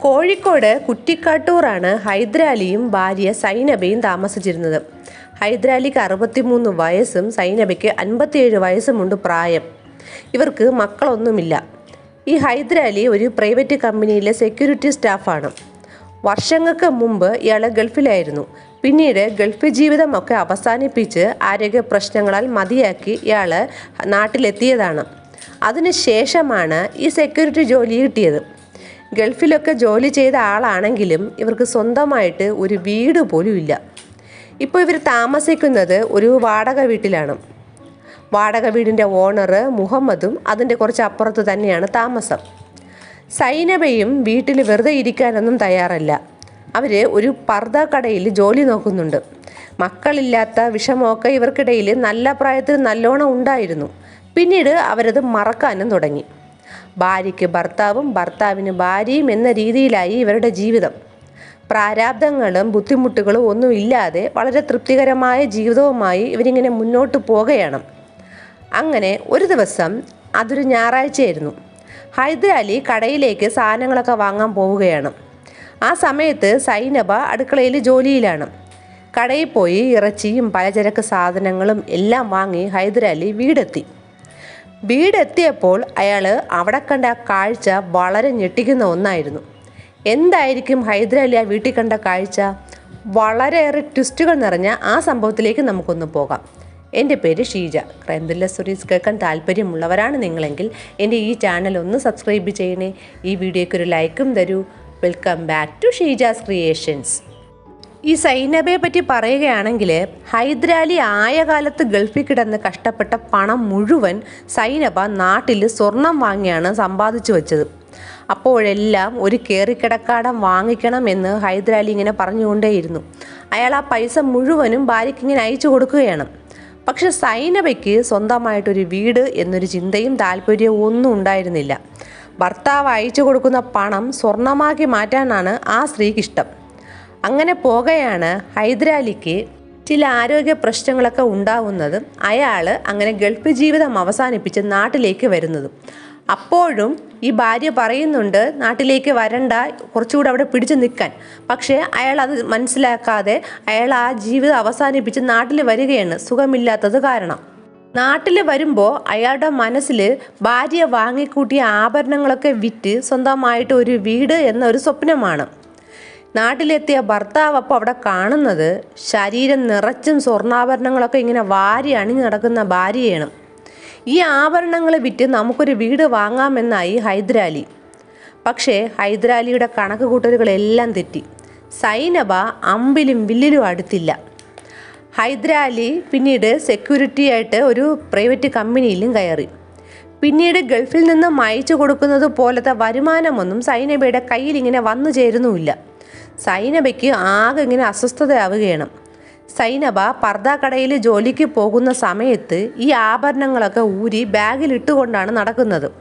കോഴിക്കോട് കുറ്റിക്കാട്ടൂറാണ് ഹൈദരാലിയും ഭാര്യ സൈനബയും താമസിച്ചിരുന്നത്. ഹൈദരാലിക്ക് അറുപത്തിമൂന്ന് വയസ്സും സൈനബയ്ക്ക് അൻപത്തിയേഴ് വയസ്സുമുണ്ട് പ്രായം. ഇവർക്ക് മക്കളൊന്നുമില്ല. ഈ ഹൈദരാലി ഒരു പ്രൈവറ്റ് കമ്പനിയിലെ സെക്യൂരിറ്റി സ്റ്റാഫാണ്. വർഷങ്ങൾക്ക് മുമ്പ് ഇയാൾ ഗൾഫിലായിരുന്നു. പിന്നീട് ഗൾഫ് ജീവിതമൊക്കെ അവസാനിപ്പിച്ച് ആരോഗ്യ പ്രശ്നങ്ങളാൽ മതിയാക്കി ഇയാൾ നാട്ടിലെത്തിയതാണ്. അതിനുശേഷമാണ് ഈ സെക്യൂരിറ്റി ജോലി കിട്ടിയത്. ഗൾഫിലൊക്കെ ജോലി ചെയ്ത ആളാണെങ്കിലും ഇവർക്ക് സ്വന്തമായിട്ട് ഒരു വീട് പോലും ഇല്ല. ഇപ്പോൾ ഇവർ താമസിക്കുന്നത് ഒരു വാടക വീട്ടിലാണ്. വാടക വീടിന്റെ ഓണർ മുഹമ്മദും അതിന്റെ കുറച്ച് അപ്പുറത്ത് തന്നെയാണ് താമസം. സൈനബയും വീട്ടിൽ വെറുതെ ഇരിക്കാനൊന്നും തയ്യാറല്ല. അവർ ഒരു പർദ്ദ കടയിൽ ജോലി നോക്കുന്നുണ്ട്. മക്കളില്ലാത്ത വിഷമമൊക്കെ ഇവർക്കിടയിൽ നല്ല പ്രായത്തിൽ നല്ലോണം ഉണ്ടായിരുന്നു. പിന്നീട് അവരത് മറക്കാനും തുടങ്ങി. ഭാര്യയ്ക്ക് ഭർത്താവും ഭർത്താവിന് ഭാര്യയും എന്ന രീതിയിലായി ഇവരുടെ ജീവിതം. പ്രാരാബ്ദങ്ങളും ബുദ്ധിമുട്ടുകളും ഒന്നുമില്ലാതെ വളരെ തൃപ്തികരമായ ജീവിതവുമായി ഇവരിങ്ങനെ മുന്നോട്ട് പോകുകയാണ് അങ്ങനെ ഒരു ദിവസം അതൊരു ഞായറാഴ്ചയായിരുന്നു. ഹൈദരാലി കടയിലേക്ക് സാധനങ്ങളൊക്കെ വാങ്ങാൻ പോവുകയാണ്. ആ സമയത്ത് സൈനബ അടുക്കളയിൽ ജോലിയിലാണ്. കടയിൽ പോയി ഇറച്ചിയും പലചരക്ക് സാധനങ്ങളും എല്ലാം വാങ്ങി ഹൈദരാലി വീടെത്തി. വീടെത്തിയപ്പോൾ അയാൾ അവിടെ കണ്ട കാഴ്ച വളരെ ഞെട്ടിക്കുന്ന ഒന്നായിരുന്നു. എന്തായിരിക്കും ഹൈദരാലി ആ വീട്ടിൽ കണ്ട കാഴ്ച? വളരെയേറെ ട്വിസ്റ്റുകൾ നിറഞ്ഞ ആ സംഭവത്തിലേക്ക് നമുക്കൊന്ന് പോകാം. എന്റെ പേര് ഷീജ. ക്രൈം ത്രില്ലർ സ്റ്റോറീസ് കേൾക്കാൻ താല്പര്യമുള്ളവരാണ് നിങ്ങളെങ്കിൽ എന്റെ ഈ ചാനൽ ഒന്ന് സബ്സ്ക്രൈബ് ചെയ്യണേ. ഈ വീഡിയോയ്ക്ക് ഒരു ലൈക്കും തരൂ. Welcome back to Sheeja's creations. ഈ സൈനബയെ പറ്റി പറയുകയാണെങ്കിൽ ഹൈദരാലി ആയ കാലത്ത് ഗൾഫിൽ കിടന്ന് കഷ്ടപ്പെട്ട പണം മുഴുവൻ സൈനബ നാട്ടിൽ സ്വർണം വാങ്ങിയാണ് സമ്പാദിച്ചു വെച്ചത്. അപ്പോഴെല്ലാം ഒരു കയറിക്കിടക്കാടം വാങ്ങിക്കണം എന്ന് ഹൈദരാലി ഇങ്ങനെ പറഞ്ഞുകൊണ്ടേയിരുന്നു. അയാൾ ആ പൈസ മുഴുവനും ഭാര്യയ്ക്ക് ഇങ്ങനെ അയച്ചു കൊടുക്കുകയാണ്. പക്ഷെ സൈനബയ്ക്ക് സ്വന്തമായിട്ടൊരു വീട് എന്നൊരു ചിന്തയും താല്പര്യവും ഒന്നും ഉണ്ടായിരുന്നില്ല. ഭർത്താവ് അയച്ചു കൊടുക്കുന്ന പണം സ്വർണമാക്കി മാറ്റാനാണ് ആ സ്ത്രീക്ക് ഇഷ്ടം. അങ്ങനെ പോകയാണ് ഹൈദരാലിക്ക് ചില ആരോഗ്യ പ്രശ്നങ്ങളൊക്കെ ഉണ്ടാവുന്നതും അയാൾ അങ്ങനെ ഗൾഫ് ജീവിതം അവസാനിപ്പിച്ച് നാട്ടിലേക്ക് വരുന്നതും. അപ്പോഴും ഈ ഭാര്യ പറയുന്നുണ്ട് നാട്ടിലേക്ക് വരണ്ട കുറച്ചുകൂടെ അവിടെ പിടിച്ചു നിൽക്കാൻ. പക്ഷേ അയാൾ അത് മനസ്സിലാക്കാതെ അയാൾ ആ ജീവിതം അവസാനിപ്പിച്ച് നാട്ടിൽ വരികയാണ് സുഖമില്ലാത്തത് കാരണം. നാട്ടിൽ വരുമ്പോൾ അയാളുടെ മനസ്സിൽ ഭാര്യ വാങ്ങിക്കൂട്ടിയ ആഭരണങ്ങളൊക്കെ വിറ്റ് സ്വന്തമായിട്ട് ഒരു വീട് എന്നൊരു സ്വപ്നമാണ്. നാട്ടിലെത്തിയ ഭർത്താവ് അപ്പോൾ അവിടെ കാണുന്നത് ശരീരം നിറച്ചും സ്വർണാഭരണങ്ങളൊക്കെ ഇങ്ങനെ വാരി അണിഞ്ഞു നടക്കുന്ന ഭാര്യയാണ്. ഈ ആഭരണങ്ങൾ വിറ്റ് നമുക്കൊരു വീട് വാങ്ങാമെന്നായി ഹൈദരാലി. പക്ഷേ ഹൈദരാലിയുടെ കണക്ക് കൂട്ടലുകളെല്ലാം തെറ്റി. സൈനബ അമ്പിലും വില്ലിലും അടുത്തില്ല. ഹൈദരാലി പിന്നീട് സെക്യൂരിറ്റി ആയിട്ട് ഒരു പ്രൈവറ്റ് കമ്പനിയിലും കയറി. പിന്നീട് ഗൾഫിൽ നിന്ന് അയച്ചു കൊടുക്കുന്നത് പോലത്തെ വരുമാനമൊന്നും സൈനബയുടെ കയ്യിൽ ഇങ്ങനെ വന്നു ചേരുന്നുമില്ല. സൈനബയ്ക്ക് ആകെ ഇങ്ങനെ അസ്വസ്ഥതയാവുകയാണ്. സൈനബ പർദ്ദാക്കടയിൽ കടയിൽ ജോലിക്ക് പോകുന്ന സമയത്ത് ഈ ആഭരണങ്ങളൊക്കെ ഊരി ബാഗിൽ ഇട്ടുകൊണ്ടാണ് നടക്കുന്നത്.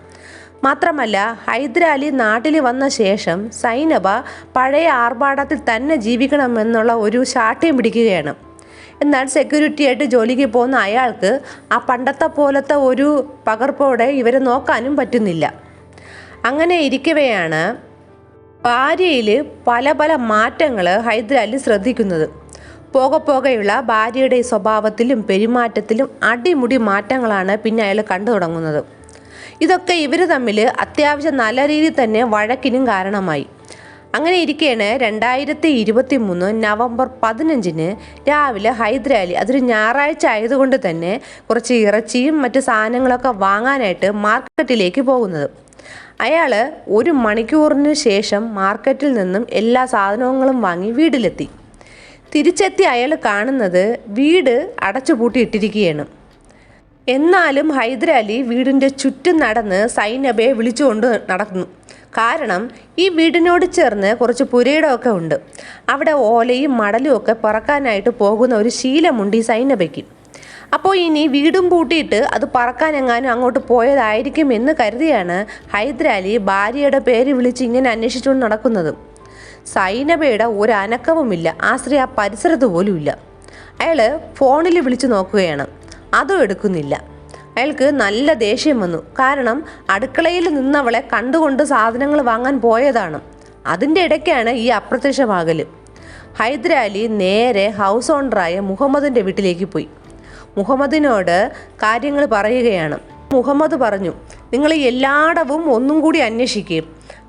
മാത്രമല്ല ഹൈദരാലി നാട്ടിൽ വന്ന ശേഷം സൈനബ പഴയ ആർഭാടത്തിൽ തന്നെ ജീവിക്കണമെന്നുള്ള ഒരു ശാഠ്യം പിടിക്കുകയാണ്. എന്നാൽ സെക്യൂരിറ്റി ആയിട്ട് ജോലിക്ക് പോകുന്ന അയാൾക്ക് ആ പണ്ടത്തെ പോലത്തെ ഒരു പകർപ്പോടെ ഇവരെ നോക്കാനും പറ്റുന്നില്ല. അങ്ങനെ ഇരിക്കവെയാണ് ഭാര്യയിൽ പല പല മാറ്റങ്ങൾ ഹൈദരാലി ശ്രദ്ധിക്കുന്നത്. പോക പോകെയുള്ള ഭാര്യയുടെ സ്വഭാവത്തിലും പെരുമാറ്റത്തിലും അടിമുടി മാറ്റങ്ങളാണ് പിന്നെ അയാൾ കണ്ടു തുടങ്ങുന്നത്. ഇതൊക്കെ ഇവർ തമ്മിൽ അത്യാവശ്യം നല്ല രീതിയിൽ തന്നെ വഴക്കിനും കാരണമായി. അങ്ങനെ ഇരിക്കെയാണ് രണ്ടായിരത്തി ഇരുപത്തി മൂന്ന് നവംബർ പതിനഞ്ചിന് രാവിലെ ഹൈദരാലി അതൊരു ഞായറാഴ്ച ആയതുകൊണ്ട് തന്നെ കുറച്ച് ഇറച്ചിയും മറ്റ് സാധനങ്ങളൊക്കെ വാങ്ങാനായിട്ട് മാർക്കറ്റിലേക്ക് പോകുന്നത്. അയാൾ ഒരു മണിക്കൂറിന് ശേഷം മാർക്കറ്റിൽ നിന്നും എല്ലാ സാധനങ്ങളും വാങ്ങി വീട്ടിലെത്തി. തിരിച്ചെത്തി അയാൾ കാണുന്നത് വീട് അടച്ചുപൂട്ടിയിട്ടിരിക്കുകയാണ് എന്നാലും ഹൈദരാലി വീടിന്റെ ചുറ്റും നടന്ന് സൈനബയെ വിളിച്ചുകൊണ്ട് നടക്കുന്നു കാരണം ഈ വീടിനോട് ചേർന്ന് കുറച്ച് പുരയിടമൊക്കെ ഉണ്ട്. അവിടെ ഓലയും മടലും ഒക്കെ പറക്കാനായിട്ട് പോകുന്ന ഒരു ശീലമുണ്ട് ഈ സൈനബയ്ക്ക്. അപ്പോൾ ഇനി വീടും പൂട്ടിയിട്ട് അത് പറക്കാൻ എങ്ങാനും അങ്ങോട്ട് പോയതായിരിക്കും എന്ന് കരുതിയാണ് ഹൈദരാലി ഭാര്യയുടെ പേര് വിളിച്ച് ഇങ്ങനെ അന്വേഷിച്ചുകൊണ്ട് നടക്കുന്നത്. സൈനബയുടെ ഒരു അനക്കവുമില്ല. ആ സ്ത്രീ ആ പരിസരത്ത് പോലുമില്ല അയാൾ ഫോണിൽ വിളിച്ചു നോക്കുകയാണ്. അതും എടുക്കുന്നില്ല. അയാൾക്ക് നല്ല ദേഷ്യം വന്നു. കാരണം അടുക്കളയിൽ നിന്നവളെ കണ്ടുകൊണ്ട് സാധനങ്ങൾ വാങ്ങാൻ പോയതാണ്. അതിന്റെ ഇടയ്ക്കാണ് ഈ അപ്രത്യക്ഷമാകൽ ഹൈദരാലി നേരെ ഹൗസ് ഓണറായ മുഹമ്മദിന്റെ വീട്ടിലേക്ക് പോയി. മുഹമ്മദിനോട് കാര്യങ്ങൾ പറയുകയാണ്. മുഹമ്മദ് പറഞ്ഞു നിങ്ങൾ എല്ലായിടവും ഒന്നും കൂടി അന്വേഷിക്കും.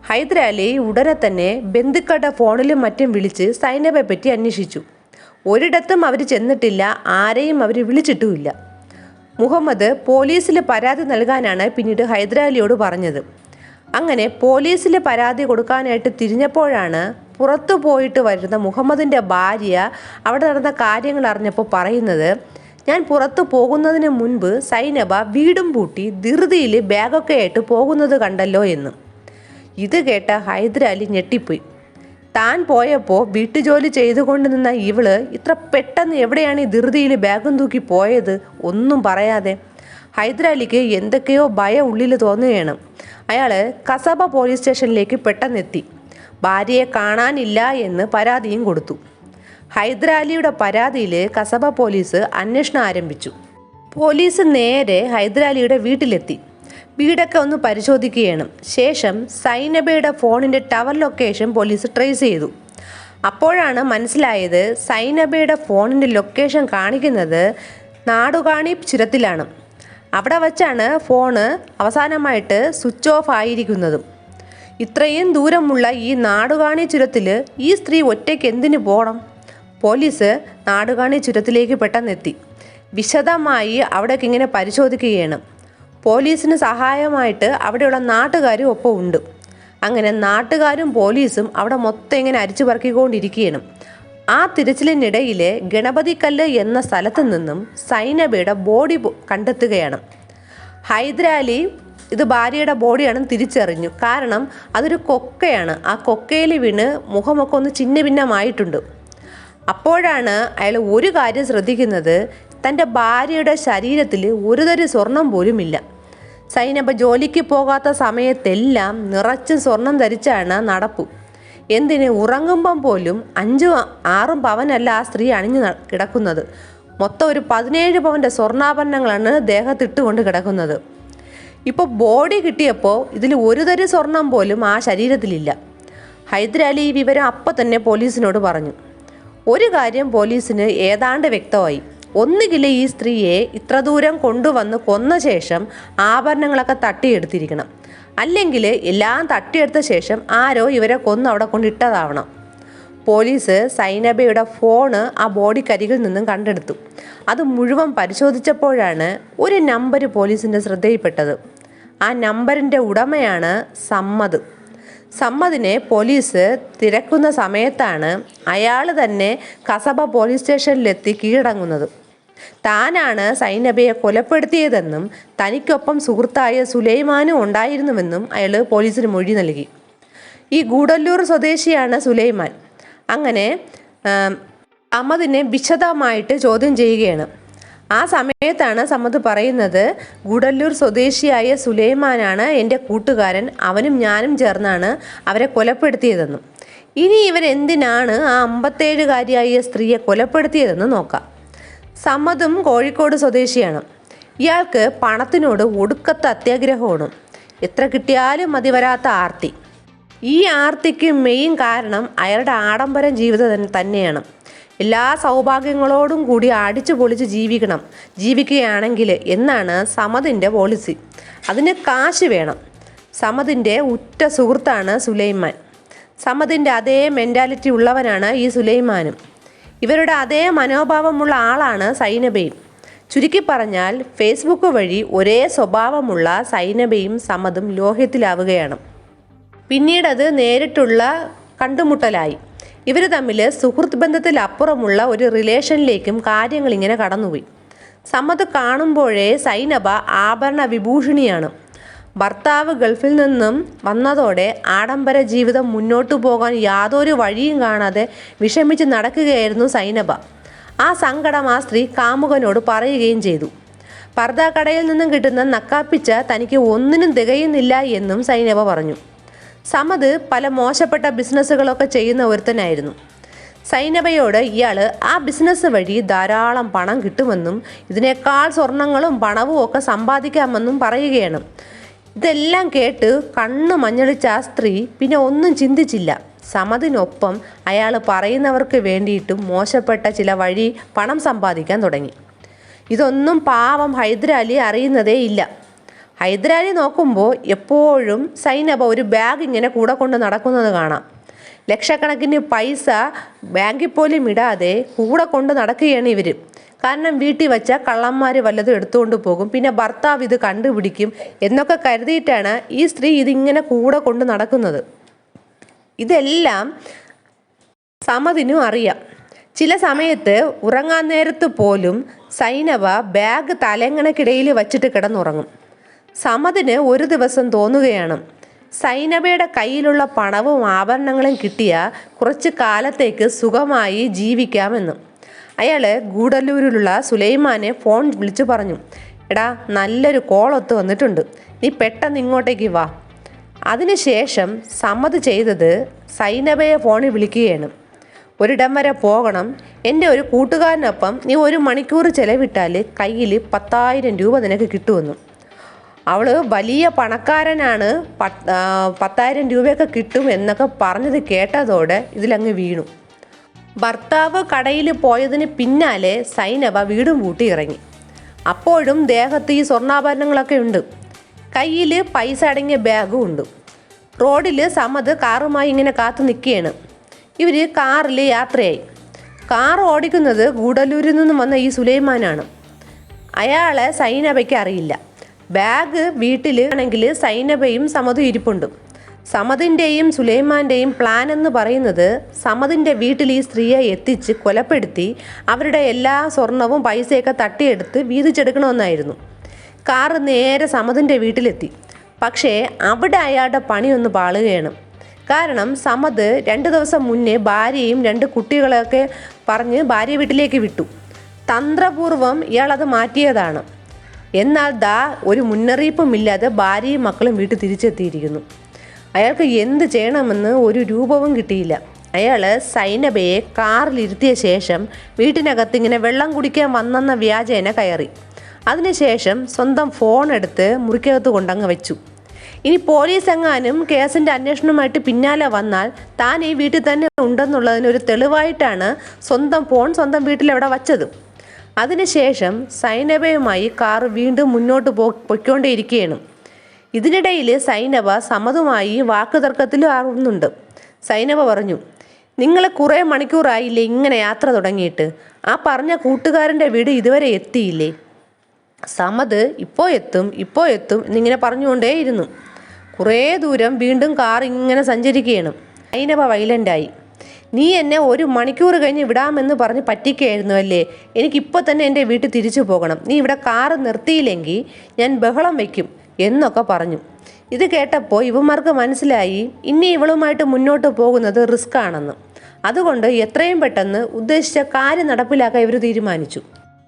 ഹൈദരാലി ഉടനെ തന്നെ ബന്ധുക്കളുടെ ഫോണിലും മറ്റും വിളിച്ച് സൈനബെ പറ്റി അന്വേഷിച്ചു. ഒരിടത്തും അവർ ചെന്നിട്ടില്ല ആരെയും അവർ വിളിച്ചിട്ടുമില്ല. മുഹമ്മദ് പോലീസിൽ പരാതി നൽകാനാണ് പിന്നീട് ഹൈദരാലിയോട് പറഞ്ഞത്. അങ്ങനെ പോലീസിൽ പരാതി കൊടുക്കാനായിട്ട് തിരിഞ്ഞപ്പോഴാണ് പുറത്തു പോയിട്ട് വരുന്ന മുഹമ്മദിന്റെ ഭാര്യ അവിടെ നടന്ന കാര്യങ്ങൾ അറിഞ്ഞപ്പോൾ പറയുന്നത് ഞാൻ പുറത്തു പോകുന്നതിന് മുൻപ് സൈനബ വീടും പൂട്ടി ധൃതിയിൽ ബാഗൊക്കെ ആയിട്ട് പോകുന്നത് കണ്ടല്ലോ എന്ന്. ഇത് കേട്ട ഹൈദരാലി ഞെട്ടിപ്പോയി. താൻ പോയപ്പോൾ വീട്ടുജോലി ചെയ്തുകൊണ്ട് നിന്ന ഇവൾ ഇത്ര പെട്ടെന്ന് എവിടെയാണ് ഈ ധൃതിയിൽ ബാഗും തൂക്കി പോയത് ഒന്നും പറയാതെ. ഹൈദരാലിക്ക് എന്തൊക്കെയോ ഭയം ഉള്ളിൽ തോന്നുകയാണ്. അയാൾ കസബ പോലീസ് സ്റ്റേഷനിലേക്ക് പെട്ടെന്നെത്തി. ഭാര്യയെ കാണാനില്ല എന്ന് പരാതിയും കൊടുത്തു. ഹൈദരാലിയുടെ പരാതിയിൽ കസബ പോലീസ് അന്വേഷണം ആരംഭിച്ചു. പോലീസ് നേരെ ഹൈദരാലിയുടെ വീട്ടിലെത്തി. വീടൊക്കെ ഒന്ന് പരിശോധിക്കുകയാണ്. ശേഷം സൈനബയുടെ ഫോണിന്റെ ടവർ ലൊക്കേഷൻ പോലീസ് ട്രേസ് ചെയ്തു. അപ്പോഴാണ് മനസ്സിലായത് സൈനബയുടെ ഫോണിന്റെ ലൊക്കേഷൻ കാണിക്കുന്നത് നാടുകാണി ചുരത്തിലാണ്. അവിടെ വച്ചാണ് ഫോണ് അവസാനമായിട്ട് സ്വിച്ച് ഓഫ് ആയിരിക്കുന്നതും. ഇത്രയും ദൂരമുള്ള ഈ നാടുകാണി ചുരത്തിൽ ഈ സ്ത്രീ ഒറ്റയ്ക്ക് എന്തിനു പോകണം പോലീസ് നാടുകാണി ചുരത്തിലേക്ക് പെട്ടെന്നെത്തി. വിശദമായി അവിടേക്ക് ഇങ്ങനെ പരിശോധിക്കുകയാണ്. പോലീസിന് സഹായമായിട്ട് അവിടെയുള്ള നാട്ടുകാരും ഒപ്പം ഉണ്ട്. അങ്ങനെ നാട്ടുകാരും പോലീസും അവിടെ മൊത്തം ഇങ്ങനെ അരിച്ചു പറക്കിക്കൊണ്ടിരിക്കുകയാണ്. ആ തിരച്ചിലിനിടയിലെ ഗണപതിക്കല്ല് എന്ന സ്ഥലത്ത് നിന്നും സൈനബയുടെ ബോഡി കണ്ടെത്തുകയാണ്. ഹൈദരാലി ഇത് ഭാര്യയുടെ ബോഡിയാണെന്ന് തിരിച്ചറിഞ്ഞു. കാരണം അതൊരു കൊക്കയാണ്. ആ കൊക്കയിൽ വീണ് മുഖമൊക്കെ ഒന്ന് ചിന്ന ഭിന്നമായിട്ടുണ്ട്. അപ്പോഴാണ് അയാൾ ഒരു കാര്യം ശ്രദ്ധിക്കുന്നത് തന്റെ ഭാര്യയുടെ ശരീരത്തിൽ ഒരു തരി സ്വർണം പോലുമില്ല. സൈനബ ജോലിക്ക് പോകാത്ത സമയത്തെല്ലാം നിറച്ചും സ്വർണം ധരിച്ചാണ് നടപ്പ്. എന്തിന് ഉറങ്ങുമ്പം പോലും അഞ്ചും ആറും പവനല്ല ആ സ്ത്രീ അണിഞ്ഞു കിടക്കുന്നത്. മൊത്തം ഒരു പതിനേഴ് പവന്റെ സ്വർണാഭരണങ്ങളാണ് ദേഹത്തിട്ടുകൊണ്ട് കിടക്കുന്നത്. ഇപ്പോൾ ബോഡി കിട്ടിയപ്പോൾ ഇതിൽ ഒരു തരി സ്വർണം പോലും ആ ശരീരത്തിലില്ല. ഹൈദരാലി ഈ വിവരം അപ്പം തന്നെ പോലീസിനോട് പറഞ്ഞു. ഒരു കാര്യം പോലീസിന് ഏതാണ്ട് വ്യക്തമായി. ഒന്നുകിൽ ഈ സ്ത്രീയെ ഇത്ര ദൂരം കൊണ്ടുവന്ന് കൊന്ന ശേഷം ആഭരണങ്ങളൊക്കെ തട്ടിയെടുത്തിരിക്കണം. അല്ലെങ്കിൽ എല്ലാം തട്ടിയെടുത്ത ശേഷം ആരോ ഇവരെ കൊന്ന് അവിടെ കൊണ്ടിട്ടതാവണം പോലീസ് സൈനബയുടെ ഫോണ് ആ ബോഡിക്കരികിൽ നിന്നും കണ്ടെടുത്തു. അത് മുഴുവൻ പരിശോധിച്ചപ്പോഴാണ് ഒരു നമ്പർ പോലീസിന്റെ ശ്രദ്ധയിൽപ്പെട്ടത്. ആ നമ്പറിന്റെ ഉടമയാണ് സമ്മത് സമ്മതിനെ പോലീസ് തിരക്കുന്ന സമയത്താണ് അയാൾ തന്നെ കസബ പോലീസ് സ്റ്റേഷനിലെത്തി കീഴടങ്ങുന്നത്. താനാണ് സൈനബയെ കൊലപ്പെടുത്തിയതെന്നും തനിക്കൊപ്പം സുഹൃത്തായ സുലൈമാനും ഉണ്ടായിരുന്നുവെന്നും അയാൾ പോലീസിന് മൊഴി നൽകി. ഈ ഗൂഡല്ലൂർ സ്വദേശിയാണ് സുലൈമാൻ. അങ്ങനെ അഹമ്മദിനെ വിശദമായിട്ട് ചോദ്യം ചെയ്യുകയാണ്. ആ സമയത്താണ് സമ്മത് പറയുന്നത് ഗുഡല്ലൂർ സ്വദേശിയായ സുലൈമാനാണ് എന്റെ കൂട്ടുകാരൻ അവനും ഞാനും ചേർന്നാണ് അവരെ കൊലപ്പെടുത്തിയതെന്നും. ഇനി ഇവരെന്തിനാണ് ആ അമ്പത്തേഴുകാരിയായ സ്ത്രീയെ കൊലപ്പെടുത്തിയതെന്ന് നോക്കാം. സമ്മതും കോഴിക്കോട് സ്വദേശിയാണ്. ഇയാൾക്ക് പണത്തിനോട് ഒടുക്കത്തെ അത്യാഗ്രഹമാണ്. എത്ര കിട്ടിയാലും മതി വരാത്ത ആർത്തി. ഈ ആർത്തിക്ക് മെയിൻ കാരണം അയാളുടെ ആഡംബരം ജീവിതം തന്നെയാണ്. എല്ലാ സൗഭാഗ്യങ്ങളോടും കൂടി അടിച്ചു പൊളിച്ച് ജീവിക്കണം. ജീവിക്കുകയാണെങ്കിൽ എന്നാണ് സമതിന്റെ പോളിസി അതിന് കാശ് വേണം. സമതിന്റെ ഉറ്റ സുഹൃത്താണ് സുലൈമാൻ. സമതിന്റെ അതേ മെന്റാലിറ്റി ഉള്ളവനാണ് ഈ സുലൈമാനും. ഇവരുടെ അതേ മനോഭാവമുള്ള ആളാണ് സൈനബയും. ചുരുക്കി പറഞ്ഞാൽ ഫേസ്ബുക്ക് വഴി ഒരേ സ്വഭാവമുള്ള സൈനബയും സമതും ലോഹ്യത്തിലാവുകയാണ്. പിന്നീടത് നേരിട്ടുള്ള കണ്ടുമുട്ടലായി. ഇവർ തമ്മിൽ സുഹൃത്ത് ബന്ധത്തിലപ്പുറമുള്ള ഒരു റിലേഷനിലേക്കും കാര്യങ്ങൾ ഇങ്ങനെ കടന്നുപോയി. സമ്മത് കാണുമ്പോഴേ സൈനബ ആഭരണ വിഭൂഷണിയാണ്. ഭർത്താവ് ഗൾഫിൽ നിന്നും വന്നതോടെ ആഡംബര ജീവിതം മുന്നോട്ടു പോകാൻ യാതൊരു വഴിയും കാണാതെ വിഷമിച്ച് നടക്കുകയായിരുന്നു സൈനബ. ആ സങ്കടം ആ സ്ത്രീ കാമുകനോട് പറയുകയും ചെയ്തു. പർദ്ദാക്കടയിൽ നിന്നും കിട്ടുന്ന നക്കാപ്പിച്ച തനിക്ക് ഒന്നിനും തികയുന്നില്ല എന്നും സൈനബ പറഞ്ഞു. സമത് പല മോശപ്പെട്ട ബിസിനസ്സുകളൊക്കെ ചെയ്യുന്ന ഒരുത്തനായിരുന്നു. സൈനബയോട് ഇയാൾ ആ ബിസിനസ് വഴി ധാരാളം പണം കിട്ടുമെന്നും ഇതിനേക്കാൾ സ്വർണങ്ങളും പണവും ഒക്കെ സമ്പാദിക്കാമെന്നും പറയുകയാണ്. ഇതെല്ലാം കേട്ട് കണ്ണ് മഞ്ഞളിച്ച ആ സ്ത്രീ പിന്നെ ഒന്നും ചിന്തിച്ചില്ല. സമതിനൊപ്പം അയാൾ പറയുന്നവർക്ക് വേണ്ടിയിട്ടും മോശപ്പെട്ട ചില വഴി പണം സമ്പാദിക്കാൻ തുടങ്ങി. ഇതൊന്നും പാവം ഹൈദരാലി അറിയുന്നതേ ഇല്ല. ഹൈദരാലി നോക്കുമ്പോൾ എപ്പോഴും സൈനബ ഒരു ബാഗ് ഇങ്ങനെ കൂടെ കൊണ്ട് നടക്കുന്നത് കാണാം. ലക്ഷക്കണക്കിന് പൈസ ബാങ്കിൽ പോലും ഇടാതെ കൂടെ കൊണ്ട് നടക്കുകയാണ് ഇവർ കാരണം വീട്ടിൽ വെച്ച കള്ളന്മാർ വല്ലതും എടുത്തുകൊണ്ട് പോകും. പിന്നെ ഭർത്താവ് ഇത് കണ്ടുപിടിക്കും എന്നൊക്കെ കരുതിയിട്ടാണ് ഈ സ്ത്രീ ഇതിങ്ങനെ കൂടെ കൊണ്ട് നടക്കുന്നത്. ഇതെല്ലാം സമതിനും അറിയാം. ചില സമയത്ത് ഉറങ്ങാൻ നേരത്ത് പോലും സൈനവ ബാഗ് തലങ്ങണക്കിടയിൽ വച്ചിട്ട് കിടന്നുറങ്ങും. സമതിന് ഒരു ദിവസം തോന്നുകയാണ്. സൈനബയുടെ കയ്യിലുള്ള പണവും ആഭരണങ്ങളും കിട്ടിയ കുറച്ച് കാലത്തേക്ക് സുഖമായി ജീവിക്കാമെന്ന്. അയാൾ ഗൂഡല്ലൂരിലുള്ള സുലൈമാനെ ഫോൺ വിളിച്ചു പറഞ്ഞു. എടാ നല്ലൊരു കോളൊത്ത് വന്നിട്ടുണ്ട്. നീ പെട്ടെന്ന് ഇങ്ങോട്ടേക്ക് വാ. അതിനുശേഷം സമ്മത് ചെയ്തത് സൈനബയെ ഫോണിൽ വിളിക്കുകയാണ്. ഒരിടം വരെ പോകണം. എന്റെ ഒരു കൂട്ടുകാരനൊപ്പം നീ ഒരു മണിക്കൂർ ചെലവിട്ടാൽ കയ്യിൽ പത്തായിരം രൂപ നിനക്ക് കിട്ടുമെന്ന്. അവൾ വലിയ പണക്കാരനാണ്. പത്ത് പത്തായിരം രൂപയൊക്കെ കിട്ടും എന്നൊക്കെ പറഞ്ഞത് കേട്ടതോടെ ഇതിലങ്ങ് വീണു. ഭർത്താവ് കടയിൽ പോയതിന് പിന്നാലെ സൈനബ വീടും പൂട്ടി ഇറങ്ങി. അപ്പോഴും ദേഹത്ത് ഈ സ്വർണാഭരണങ്ങളൊക്കെ ഉണ്ട്. കയ്യിൽ പൈസ അടങ്ങിയ ബാഗും ഉണ്ട്. റോഡിൽ സമത് കാറുമായി ഇങ്ങനെ കാത്തു നിൽക്കുകയാണ്. ഇവർ കാറിൽ യാത്രയായി. കാർ ഓടിക്കുന്നത് ഗൂഡല്ലൂരിൽ നിന്നും വന്ന ഈ സുലൈമാനാണ്. അയാളെ സൈനബയ്ക്ക് അറിയില്ല. ബാഗ് വീട്ടിൽ ആണെങ്കിൽ സൈനബയും സമതും ഇരിപ്പുണ്ട്. സമതിന്റെയും സുലൈമാന്റെയും പ്ലാൻ എന്ന് പറയുന്നത് സമതിന്റെ വീട്ടിൽ ഈ സ്ത്രീയെ എത്തിച്ച് കൊലപ്പെടുത്തി അവരുടെ എല്ലാ സ്വർണവും പൈസയൊക്കെ തട്ടിയെടുത്ത് വീതിച്ചെടുക്കണമെന്നായിരുന്നു. കാറ് നേരെ സമതിന്റെ വീട്ടിലെത്തി. പക്ഷേ അവിടെ അയാളുടെ പണിയൊന്ന് പാളുകയാണ്. കാരണം സമത് രണ്ട് ദിവസം മുന്നേ ഭാര്യയും രണ്ട് കുട്ടികളെയൊക്കെ പറഞ്ഞ് ഭാര്യ വീട്ടിലേക്ക് വിട്ടു. തന്ത്രപൂർവം ഇയാളത് മാറ്റിയതാണ്. എന്നാൽ ദാ ഒരു മുന്നറിയിപ്പുമില്ലാതെ ഭാര്യയും മക്കളും വീട്ടിൽ തിരിച്ചെത്തിയിരിക്കുന്നു. അയാൾക്ക് എന്ത് ചെയ്യണമെന്ന് ഒരു രൂപവും കിട്ടിയില്ല. അയാൾ സൈനബയെ കാറിലിരുത്തിയ ശേഷം വീട്ടിനകത്ത് ഇങ്ങനെ വെള്ളം കുടിക്കാൻ വന്നെന്ന വ്യാജേന കയറി. അതിനുശേഷം സ്വന്തം ഫോൺ എടുത്ത് മുറിക്കകത്ത് കൊണ്ടങ്ങ് വെച്ചു. ഇനി പോലീസ് എങ്ങാനും കേസിന്റെ അന്വേഷണവുമായിട്ട് പിന്നാലെ വന്നാൽ താൻ ഈ വീട്ടിൽ തന്നെ ഉണ്ടെന്നുള്ളതിന് ഒരു തെളിവായിട്ടാണ് സ്വന്തം ഫോൺ സ്വന്തം വീട്ടിൽ അവിടെ വച്ചത്. അതിനുശേഷം സൈനബയുമായി കാർ വീണ്ടും മുന്നോട്ട് പോ പൊയ്ക്കൊണ്ടേയിരിക്കുകയാണ്. ഇതിനിടയിൽ സൈനബ സമതുമായി വാക്കുതർക്കത്തിലും ആറുന്നുണ്ട്. സൈനബ പറഞ്ഞു നിങ്ങൾ കുറേ മണിക്കൂറായില്ലേ ഇങ്ങനെ യാത്ര തുടങ്ങിയിട്ട്? ആ പറഞ്ഞ കൂട്ടുകാരന്റെ വീട് ഇതുവരെ എത്തിയില്ലേ? സമത് ഇപ്പോൾ എത്തും ഇപ്പോൾ എത്തും എന്നിങ്ങനെ പറഞ്ഞുകൊണ്ടേയിരുന്നു. കുറേ ദൂരം വീണ്ടും കാർ ഇങ്ങനെ സഞ്ചരിക്കുകയാണ്. സൈനബ വൈലന്റായി നീ എന്നെ ഒരു മണിക്കൂർ കഴിഞ്ഞ് വിടാമെന്ന് പറഞ്ഞ് പറ്റിക്കായിരുന്നു അല്ലേ? എനിക്കിപ്പോൾ തന്നെ എന്റെ വീട്ടിൽ തിരിച്ചു പോകണം. നീ ഇവിടെ കാറ് നിർത്തിയില്ലെങ്കിൽ ഞാൻ ബഹളം വയ്ക്കും എന്നൊക്കെ പറഞ്ഞു. ഇത് കേട്ടപ്പോൾ ഇവന്മാർക്ക് മനസ്സിലായി ഇനി ഇവളുമായിട്ട് മുന്നോട്ട് പോകുന്നത് റിസ്ക് ആണെന്ന്. അതുകൊണ്ട് എത്രയും പെട്ടെന്ന് ഉദ്ദേശിച്ച കാര്യം നടപ്പിലാക്കാൻ ഇവർ തീരുമാനിച്ചു.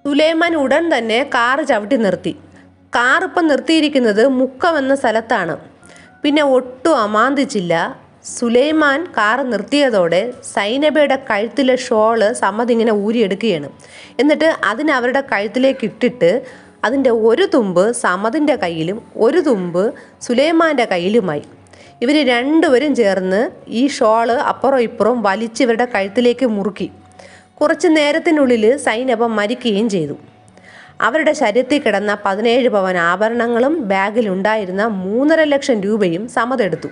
സുലൈമാൻ ഉടൻ തന്നെ കാറ് ചവിട്ടി നിർത്തി. കാർ നിർത്തിയിരിക്കുന്നത് മുക്കം എന്ന സ്ഥലത്താണ്. പിന്നെ ഒട്ടും അമാന്തിച്ചില്ല. സുലൈമാൻ കാർ നിർത്തിയതോടെ സൈനബയുടെ കഴുത്തിലെ ഷോൾ സമ്മത് ഇങ്ങനെ ഊരിയെടുക്കുകയാണ്. എന്നിട്ട് അതിന് അവരുടെ കഴുത്തിലേക്ക് ഇട്ടിട്ട് അതിന്റെ ഒരു തുമ്പ് സമതിന്റെ കയ്യിലും ഒരു തുമ്പ് സുലൈമാന്റെ കയ്യിലുമായി. ഇവർ രണ്ടുപേരും ചേർന്ന് ഈ ഷോൾ അപ്പുറം ഇപ്പുറം വലിച്ച് ഇവരുടെ കഴുത്തിലേക്ക് മുറുക്കി. കുറച്ച് നേരത്തിനുള്ളിൽ സൈനബ മരിക്കുകയും ചെയ്തു. അവരുടെ ശരീരത്തിൽ കിടന്ന പതിനേഴ് പവൻ ആഭരണങ്ങളും ബാഗിലുണ്ടായിരുന്ന മൂന്നര ലക്ഷം രൂപയും സമതെടുത്തു.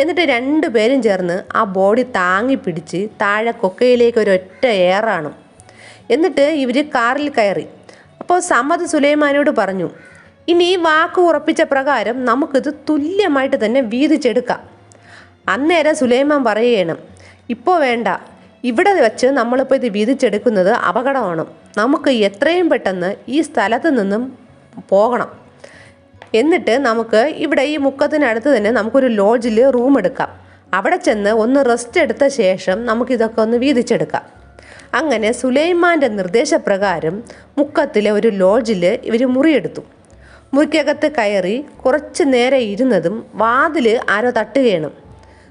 എന്നിട്ട് രണ്ടുപേരും ചേർന്ന് ആ ബോഡി താങ്ങി പിടിച്ച് താഴെ കൊക്കയിലേക്ക് ഒരൊറ്റ ഏറാണ് എന്നിട്ട് ഇവർ കാറിൽ കയറി. അപ്പോൾ സമദ് സുലൈമാനോട് പറഞ്ഞു ഇനി വാക്ക് ഉറപ്പിച്ച പ്രകാരം നമുക്കിത് തുല്യമായിട്ട് തന്നെ വീതിച്ചെടുക്കാം. അന്നേരം സുലൈമാൻ പറയുകയാണ് ഇപ്പോൾ വേണ്ട. ഇവിടെ വെച്ച് നമ്മളിപ്പോൾ ഇത് വീതിച്ചെടുക്കുന്നത് അപകടമാണ്. നമുക്ക് എത്രയും പെട്ടെന്ന് ഈ സ്ഥലത്ത് നിന്നും പോകണം. എന്നിട്ട് നമുക്ക് ഇവിടെ ഈ മുക്കത്തിനടുത്ത് തന്നെ നമുക്കൊരു ലോഡ്ജിൽ റൂം എടുക്കാം. അവിടെ ചെന്ന് ഒന്ന് റെസ്റ്റ് എടുത്ത ശേഷം നമുക്കിതൊക്കെ ഒന്ന് വീതിച്ചെടുക്കാം. അങ്ങനെ സുലൈമാന്റെ നിർദ്ദേശപ്രകാരം മുക്കത്തിലെ ഒരു ലോഡ്ജിൽ ഇവർ മുറിയെടുത്തു. മുറിക്കകത്ത് കയറി കുറച്ച് നേരം ഇരുന്നതും വാതിൽ ആരോ തട്ടുകയാണ്.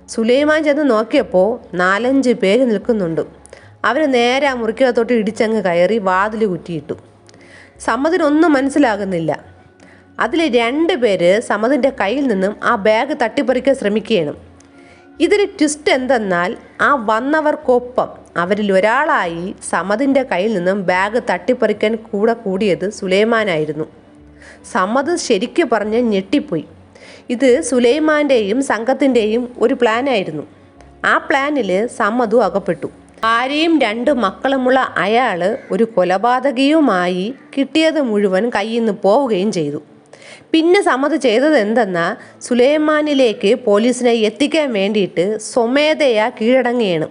സുലൈമാൻ ചെന്ന് നോക്കിയപ്പോൾ നാലഞ്ച് പേര് നിൽക്കുന്നുണ്ട്. അവർ നേരെ ആ മുറിക്കകത്തോട്ട് ഇടിച്ചങ്ങ് കയറി വാതിൽ കുറ്റിയിട്ടു. സമ്മതിനൊന്നും മനസ്സിലാകുന്നില്ല. അതിൽ രണ്ട് പേര് സമതിന്റെ കയ്യിൽ നിന്നും ആ ബാഗ് തട്ടിപ്പറിക്കാൻ ശ്രമിക്കുകയാണ്. ഇതിൽ ട്വിസ്റ്റ് എന്തെന്നാൽ ആ വന്നവർക്കൊപ്പം അവരിൽ ഒരാളായി സമതിന്റെ കയ്യിൽ നിന്നും ബാഗ് തട്ടിപ്പറിക്കാൻ കൂടെ കൂടിയത് സുലൈമാനായിരുന്നു. സമത് ശരിക്കു പറഞ്ഞ് ഞെട്ടിപ്പോയി. ഇത് സുലൈമാന്റെയും സംഘത്തിന്റെയും ഒരു പ്ലാനായിരുന്നു ആ പ്ലാനിൽ സമ്മതു അകപ്പെട്ടു. ഭാര്യയും രണ്ട് മക്കളുമുള്ള അയാൾ ഒരു കൊലപാതകയുമായി കിട്ടിയത് മുഴുവൻ കയ്യിൽ നിന്ന് പോവുകയും ചെയ്തു. പിന്നെ സമ്മത് ചെയ്തത് എന്തെന്നാൽ സുലൈമാനിലേക്ക് പോലീസിനെ എത്തിക്കാൻ വേണ്ടിയിട്ട് സ്വമേധയാ കീഴടങ്ങുകയാണ്.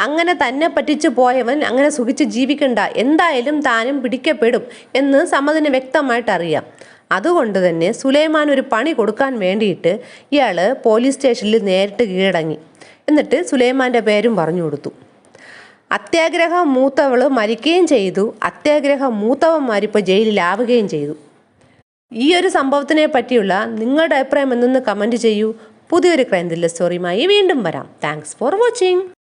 അങ്ങനെ തന്നെ പറ്റിച്ചു പോയവൻ അങ്ങനെ സുഖിച്ച് ജീവിക്കണ്ട. എന്തായാലും താനും പിടിക്കപ്പെടും എന്ന് സമ്മതിന് വ്യക്തമായിട്ട് അറിയാം. അതുകൊണ്ട് തന്നെ സുലൈമാൻ ഒരു പണി കൊടുക്കാൻ വേണ്ടിയിട്ട് ഇയാൾ പോലീസ് സ്റ്റേഷനിൽ നേരിട്ട് കീഴടങ്ങി. എന്നിട്ട് സുലൈമാന്റെ പേരും പറഞ്ഞു കൊടുത്തു. അത്യാഗ്രഹം മൂത്തവൾ മരിക്കുകയും ചെയ്തു. അത്യാഗ്രഹം മൂത്തവന്മാരിപ്പോൾ ജയിലിലാവുകയും ചെയ്തു. ഈ ഒരു സംഭവത്തിനെ പറ്റിയുള്ള നിങ്ങളുടെ അഭിപ്രായം എന്തെന്ന് കമന്റ് ചെയ്യൂ. പുതിയൊരു ക്രൈം സ്റ്റോറിയുമായി വീണ്ടും വരാം. Thanks for watching